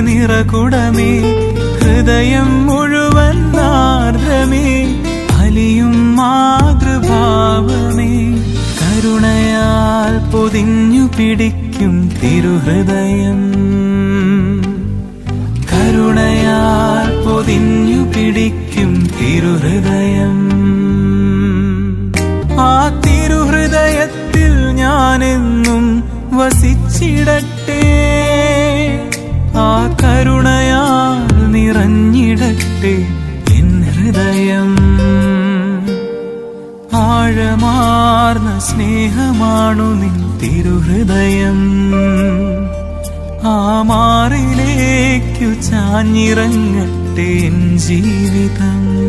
നിറകുടമേ ഹൃദയം മുഴുവൻ ആർദ്രമേ അലിയും മാതൃഭാവമേ. കരുണയാൽ പൊതിഞ്ഞു പിടിക്കും തിരുഹൃദയം. കരുണയാൽ പൊതിഞ്ഞു പിടിക്കും തിരുഹൃദയം. ആ തിരുഹൃദയത്തിൽ ഞാനെന്നും വസിച്ചിടട്ടെ. ആ കരുണയാൽ നിറഞ്ഞിടട്ടെ എൻ ഹൃദയം. ആഴമാർന്ന സ്നേഹമാണു നിൻ തിരുഹൃദയം. ആ മാറിലേക്കു ചാഞ്ഞിറങ്ങട്ടെ എൻ ജീവിതം.